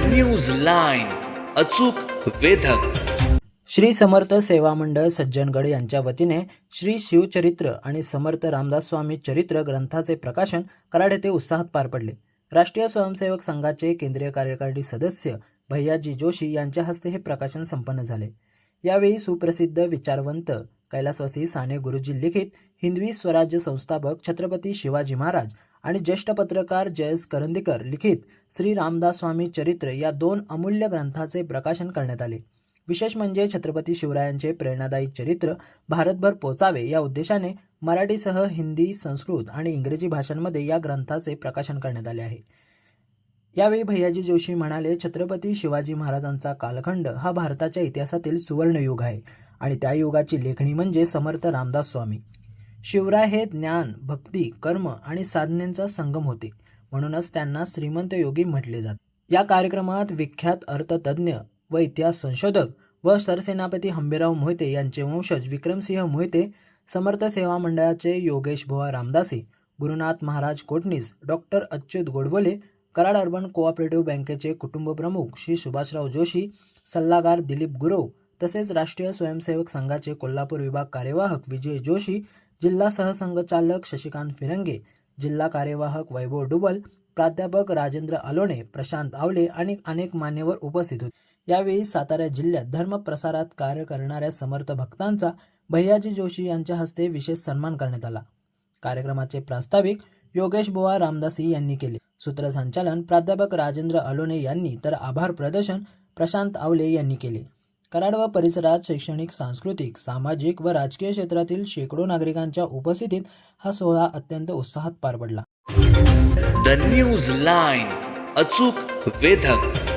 News line अचूक वेधक. श्री समर्थ सेवा मंडळ सज्जनगड यांच्या वतीने श्री शिवचरित्र आणि समर्थ रामदास स्वामी चरित्र ग्रंथाचे प्रकाशन कराड येथे उत्साहात पार पडले. राष्ट्रीय स्वयंसेवक संघाचे केंद्रीय कार्यकारिणी सदस्य भैयाजी जोशी यांच्या हस्ते हे प्रकाशन संपन्न झाले. यावेळी सुप्रसिद्ध विचारवंत कैलासवासी साने गुरुजी लिखित हिंदवी स्वराज्य संस्थापक छत्रपती शिवाजी महाराज आणि ज्येष्ठ पत्रकार जयस करंदीकर लिखित श्री रामदास स्वामी चरित्र या दोन अमूल्य ग्रंथाचे प्रकाशन करण्यात आले. विशेष म्हणजे छत्रपती शिवरायांचे प्रेरणादायी चरित्र भारतभर पोचावे या उद्देशाने मराठीसह हिंदी संस्कृत आणि इंग्रजी भाषांमध्ये या ग्रंथाचे प्रकाशन करण्यात आले आहे. यावेळी भैयाजी जोशी म्हणाले छत्रपती शिवाजी महाराजांचा कालखंड हा भारताच्या इतिहासातील सुवर्णयुग आहे आणि त्या युगाची लेखणी म्हणजे समर्थ रामदास स्वामी. शिवराय हे ज्ञान भक्ती कर्म आणि साधनेचा संगम होते. म्हणूनच त्यांना श्रीमंत योगी म्हटले जाते. या कार्यक्रमात विख्यात अर्थतज्ञ व इतिहास संशोधक व सरसेनापती हंबीराव मोहिते यांचे वंशज विक्रमसिंह मोहिते समर्थ सेवा मंडळाचे Yogesh Bhuva Ramdasi Gurunath Maharaj Kotnis doctor Achyut Godbole Karad urban cooperative बँकेचे कुटुंब प्रमुख श्री सुभाषराव जोशी सल्लागार दिलीप गुरव तसेच राष्ट्रीय स्वयंसेवक संघाचे कोल्हापूर विभाग कार्यवाहक विजय जोशी जिल्हा सहसंघचालक शशिकांत फिरंगे जिल्हा कार्यवाहक वैभव डुबल प्राध्यापक राजेंद्र अलोणे प्रशांत आवले आणि अनेक मान्यवर उपस्थित होते. यावेळी सातारा जिल्ह्यात धर्म प्रसारात कार्य करणाऱ्या समर्थ भक्तांचा भैयाजी जोशी यांच्या हस्ते विशेष सन्मान करण्यात आला. कार्यक्रमाचे प्रास्ताविक योगेश बुवा रामदासी यांनी केले. सूत्रसंचालन प्राध्यापक राजेंद्र अलोने यांनी तर आभार प्रदर्शन प्रशांत आवले यांनी केले. कराड व परिसरात शैक्षणिक सांस्कृतिक सामाजिक व राजकीय क्षेत्रातील शेकडो नागरिकांच्या उपस्थितीत हा सोहळा अत्यंत उत्साहात पार पडला. द न्यूज लाईन अचूक वेधक.